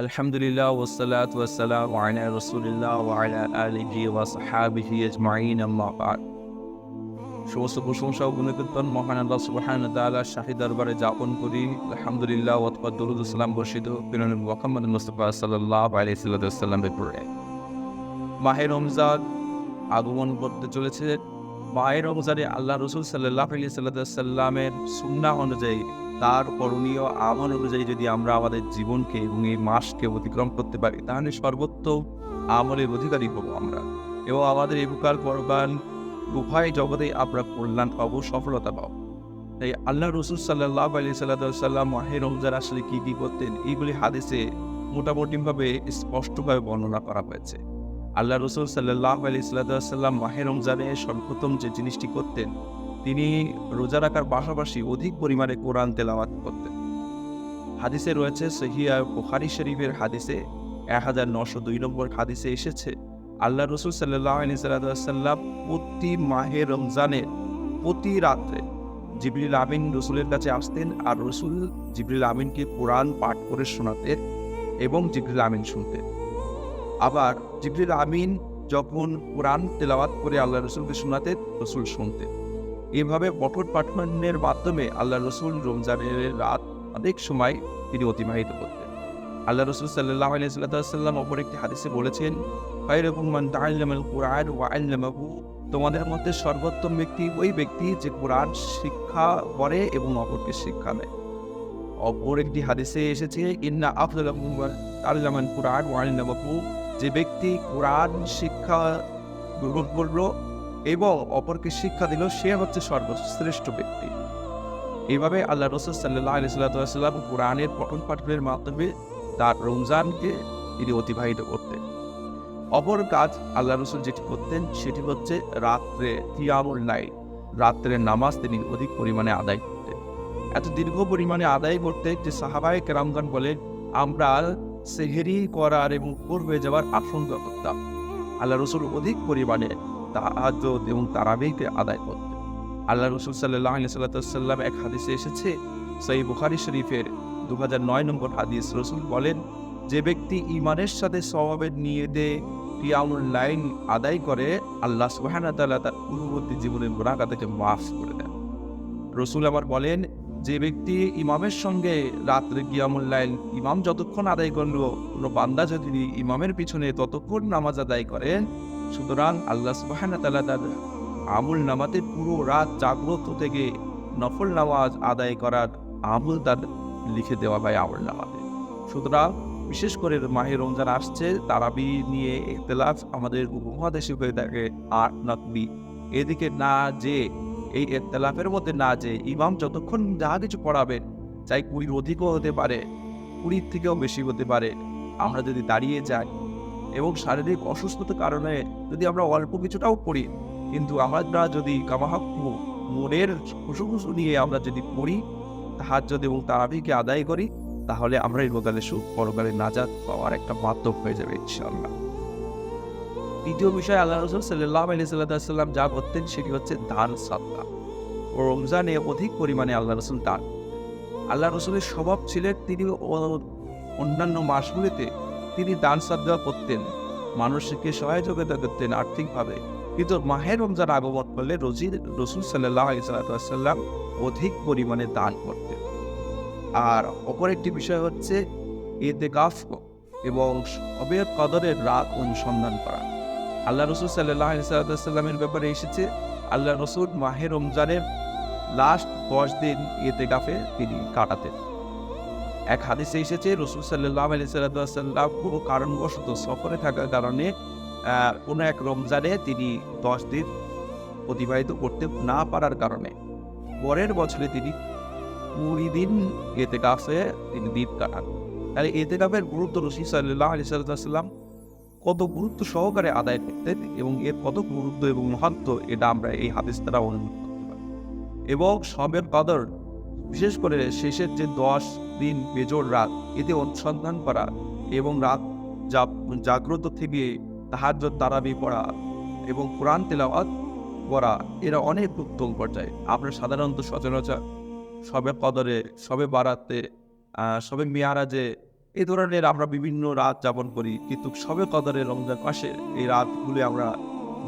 আলহামদুলিল্লাহ ওসালাত ওয়াসালাম আয়না রসুলিল্লাহ ওয়াইলা আলিহি ওয়াসহাবিহি আজমাইন, আম্মা বাদ। সমস্ত প্রশংসা গুণকীর্তন মহান আল্লাহ সুবহান তাআলা শাহী দরবারে যাপন করি। আলহামদুলিল্লাহ ওয়াতবা দরুদ সালাম বর্ষিত পিরন মুহাম্মদ মুস্তাফা সাল্লাল্লাহু আলাইহি সাল্লাম ব্যাপারে মাহে রমজান আগমন করতে চলেছে। মাহে রমজানে আল্লাহ রসুল সাল্লাহ আলি সাল্লামের সুন্না অনুযায়ী তার করণীয় আমল অনুযায়ী যদি আমরা আমাদের জীবনকে এবং এই মাসকে অতিক্রম করতে পারি, তাহলে সর্বোত্তম আমলের অধিকারী হব আমরা। এবং আমাদের এবুকার করবান উভয় জগতে আমরা কল্যাণ পাবো, সফলতা পাবো। তাই আল্লাহ রসুল সাল্লাহ আলি সাল্লাম মাহে রমজান আসলে কী কী করতেন, এইগুলি হাদিসে মোটামুটিভাবে স্পষ্টভাবে বর্ণনা করা হয়েছে। আল্লাহ রসুল সাল্লাহ আলি সাল্লাম মাহে রমজানে সর্বপ্রথম যে জিনিসটি করতেন তিনি রোজা রাখার পাশাপাশি অধিক পরিমাণে কোরআন তেলাওয়াত করতেন। হাদিসে রয়েছে সহিয়া বুখারি শরীফের হাদিসে এক হাজার নশো দুই নম্বর হাদিসে এসেছে, আল্লাহ রসুল সাল্লাহ আলি সাল্লাম প্রতি মাহে রমজানের প্রতি রাত্রে জিবরিল আমিন রসুলের কাছে আসতেন আর রসুল জিবরিল আমিনকে কোরআন পাঠ করে শোনাতেন এবং জিবরিল আমিন শুনতেন। আবার জিবরিল আমিন যখন কোরআন তেলাওয়াত করে আল্লাহ রসুলকে শোনাতেন, রসুল শুনতেন। এভাবে পঠন পাঠনের মাধ্যমে আল্লাহ রসুল রমজানের রাত অনেক সময় তিনি অতিবাহিত করতেন। আল্লাহ রসুল সাল্লাহ আলাইসাল্লাম অপর একটি হাদিসে বলেছেন তোমাদের মধ্যে সর্বোত্তম ব্যক্তি ওই ব্যক্তি যে কোরআন শিক্ষা করে এবং অপরকে শিক্ষা দেয়। অপর একটি হাদিসে এসেছে, ইন্না আফদালাকুম তাআল্লামান কুরআন ওয়া যে ব্যক্তি কোরআন শিক্ষা গ্রহণ করল এবং অপরকে শিক্ষা দিল সে হচ্ছে সর্বশ্রেষ্ঠ ব্যক্তি। এইভাবে আল্লাহ রসুল সাল্লাহ আলিয়াল্লাম কোরআনের পঠন পাঠনের মাধ্যমে তার রমজানকে তিনি অতিবাহিত করতেন। অপর কাজ আল্লাহ রসুল যেটি করতেন সেটি হচ্ছে রাত্রে তিয়ামুল নাই রাত্রের নামাজ তিনি অধিক পরিমাণে আদায় করতেন। এত দীর্ঘ পরিমাণে আদায় করতে যে সাহাবাই কেরামগান বলেন, আমরা সেহেরি করার এবং হয়ে যাওয়ার আশঙ্কা করতাম। আল্লাহ রসুল অধিক পরিমাণে তাহাজ এবং তারাবিকে আদায় করতেন আল্লাহ রসুল সাল্লাহ সাল্লাম এক হাদিসে এসেছে সেই বুখারি শরীফের দু নয় নম্বর হাদিস। রসুল বলেন, যে ব্যক্তি ইমানের সাথে স্বভাবের নিয়ে দে কিয়ামুল লাইন আদায় করে, আল্লাহ সুবাহানা তাল্লাহ তার পূর্ববর্তী জীবনের গোনাকা তাকে মাফ করে দেন। রসুল আবার বলেন, যে ব্যক্তি ইমামের সঙ্গে রাত্রে কিয়ামুল লাইন ইমাম যতক্ষণ আদায় করল, কোনো বান্দা যদি ইমামের পিছনে ততক্ষণ নামাজ আদায় করেন সুতরাং আল্লাহ সুবাহানা তাল্লাহ তার আমুল নামাতে পুরো রাত জাগ্রত থেকে নফল নামাজ আদায় করার আমুল তার লিখে দেওয়া হয় আমুল নামাতে। সুতরাং বিশেষ করে মাহে রমজান আসছে, তারাবি নিয়ে এখতলাফ আমাদের উপমহাদেশে হয়ে থাকে আট নকবি। এদিকে না যে, এই এখতলাফের মধ্যে না যে, ইমাম যতক্ষণ যা কিছু পড়াবেন, চাই কুড়ির অধিকও হতে পারে, কুড়ির থেকেও বেশি হতে পারে। আমরা যদি দাঁড়িয়ে যাই এবং শারীরিক অসুস্থতার কারণে যদি আমরা অল্প কিছুটাও পড়ি, কিন্তু আমরা যদি কামাহাক্কু মনের খুশু খুশু নিয়ে আমরা যদি পড়ি তাহার যদি এবং তারাবিকে আদায় করি, তাহলে আমরা এই রোগালে সুখ পরকালে নাজাত পাওয়ার একটা মাধ্যম হয়ে যাবে ইনশাআল্লাহ। দ্বিতীয় বিষয়, আল্লাহ রসুল সাল্লাহ আলি সাল্লাম যা করতেন সেটি হচ্ছে দান সাদকা। ও রমজানে অধিক পরিমাণে আল্লাহ রসুল দান। আল্লাহ রসুলের স্বভাব ছিলেন, তিনি অন্যান্য মাসগুলিতে তিনি দান সাদকা করতেন। মানুষকে সহযোগিতা করতেন আর্থিকভাবে। কিন্তু মাহের রমজান আগমন করলে রজির রসুল সাল্লাহ অধিক পরিমাণে দান করতেন। আর অপর একটি বিষয় হচ্ছে এতে গাফ এবং অবেদ কদরের রাত অনুসন্ধান করা। আল্লাহ রসুল সাল্লাহ সাল্লামের ব্যাপারে এসেছে, আল্লাহ রসুল মাহের রমজানের লাস্ট দশ দিন এতে গাফে তিনি কাটাতেন। এক হাদিসে এসেছে, রসুল সাল্লাহ আলি সাল্লাম কোনো কারণবশত সফরে থাকার কারণে কোনো এক রমজানে তিনি দশ দিন অতিবাহিত করতে না পারার কারণে। পরের বছরে তিনি কুড়ি দিন এতে কাফে তিনি দিন কাটান। তাহলে এতে কাফের গুরুত্ব রশি সাল্লাহ আলি সাল্লাম কত গুরুত্ব সহকারে আদায় করতেন এবং এর কত গুরুত্ব এবং মহাত্ম এটা আমরা এই হাদিস দ্বারা অনুভব করতে পারি। এবং সবের কদর বিশেষ করে শেষের যে দশ দিন বেজোর রাত, এতে অনুসন্ধান করা এবং রাত জাগ্রত থেকে তাহার তারাবি পড়া এবং কোরআন তেলাওয়াত করা, এরা অনেক উত্তম পর্যায়ে। আমরা সাধারণত সচরাচর সবে কদরে, সবে বারাতে সবে মেয়ারাজে এই ধরনের আমরা বিভিন্ন রাত যাপন করি। কিন্তু সবে কদরে রমজান মাসে এই রাতগুলি আমরা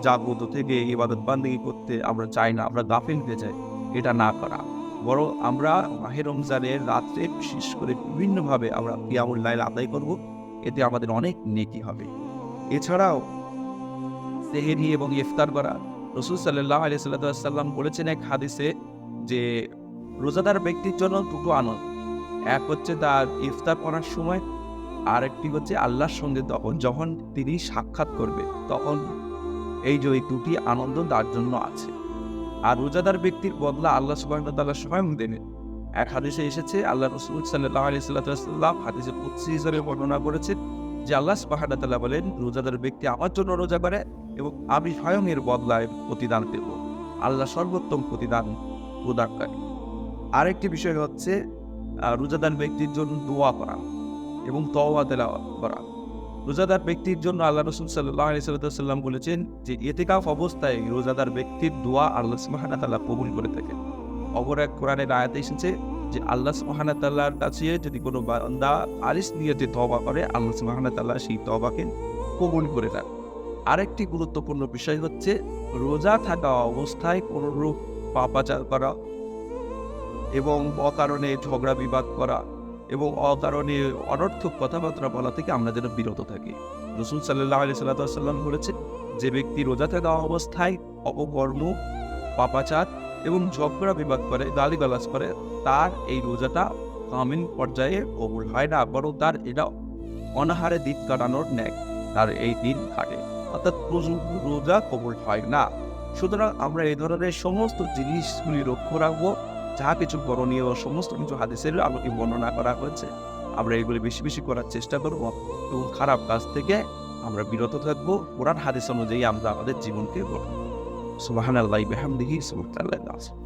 জাগ্রত থেকে ইবাদত বান্দিগি করতে আমরা চাই না, আমরা গাফিল হয়ে যাই, এটা না করা। বরং আমরা মাহে রমজানের রাত্রে বিশেষ করে বিভিন্নভাবে আমরা কিয়ামুল লাইল আদায় করব। এতে আমাদের অনেক নেকি হবে। এছাড়াও সেহেরি এবং ইফতার করা। রসুল সাল্লাহ আলি সাল্লাম বলেছেন এক হাদিসে যে, রোজাদার ব্যক্তির জন্য দুটো আনন্দ। এক হচ্ছে তার ইফতার করার সময় আর একটি হচ্ছে আল্লাহর সঙ্গে তখন যখন তিনি সাক্ষাৎ করবে, তখন এই যে এই দুটি আনন্দ তার জন্য আছে। আর রোজাদার ব্যক্তির বদলা আল্লাহ সুবাহ স্বয়ং দেবেন এক হাদিসে এসেছে, আল্লাহ রসুল সাল্লাহ আলি সাল্লাম হাদিসে কুৎসি হিসাবে বর্ণনা করেছেন যে আল্লাহ সুবাহাল্লাহ বলেন, রোজাদার ব্যক্তি আমার জন্য রোজা করে এবং আমি স্বয়ং এর বদলায় প্রতিদান দেব। আল্লাহ সর্বোত্তম প্রতিদান প্রদানকারী। আরেকটি বিষয় হচ্ছে রোজাদার ব্যক্তির জন্য দোয়া করা এবং তওবা তেলাওয়াত করা। রোজাদার ব্যক্তির জন্য আল্লাহ রসুল সাল্লাহ আলি সাল্লাম বলেছেন যে এতেকাফ অবস্থায় রোজাদার ব্যক্তির দোয়া আল্লাহ সুবাহানা তাল্লাহ কবুল করে থাকেন অপর এক কোরআনের আয়াতে এসেছে যে আল্লাহ তাল্লাহর কাছে যদি কোনো বান্দা আলিস নিয়ে যে তবা করে, আল্লাহ সুবাহানা তাল্লাহ সেই তবাকে কবুল করে দেন আরেকটি গুরুত্বপূর্ণ বিষয় হচ্ছে রোজা থাকা অবস্থায় কোনো রূপ পাপাচার করা এবং অকারণে ঝগড়া বিবাদ করা। এবং অকারণে অনর্থক কথাবার্তা বলা থেকে আমরা যেন বিরত থাকি। রসুল সাল্লাহ আলি সাল্লাম বলেছেন, যে ব্যক্তি রোজা থাকা অবস্থায় অপকর্ম, পাপাচার এবং ঝগড়া বিবাদ করে গালি গালিগালাজ করে, তার এই রোজাটা কামিন পর্যায়ে কবুল হয় না, বরং তার এটা অনাহারে দিন কাটানোর ন্যায় তার এই দিন কাটে। অর্থাৎ রোজা কবুল হয় না। সুতরাং আমরা এই ধরনের সমস্ত জিনিসগুলি লক্ষ্য রাখব। যা কিছু করণীয়, সমস্ত কিছু হাদিসের আলোকে বর্ণনা করা হয়েছে। আমরা এগুলি বেশি বেশি করার চেষ্টা করব এবং খারাপ কাজ থেকে আমরা বিরত থাকব। কোরআন, হাদিস অনুযায়ী আমরা আমাদের জীবনকে গড়ব সুবাহান আল্লাহ বেহামদিহি, সুবহানাল্লাহ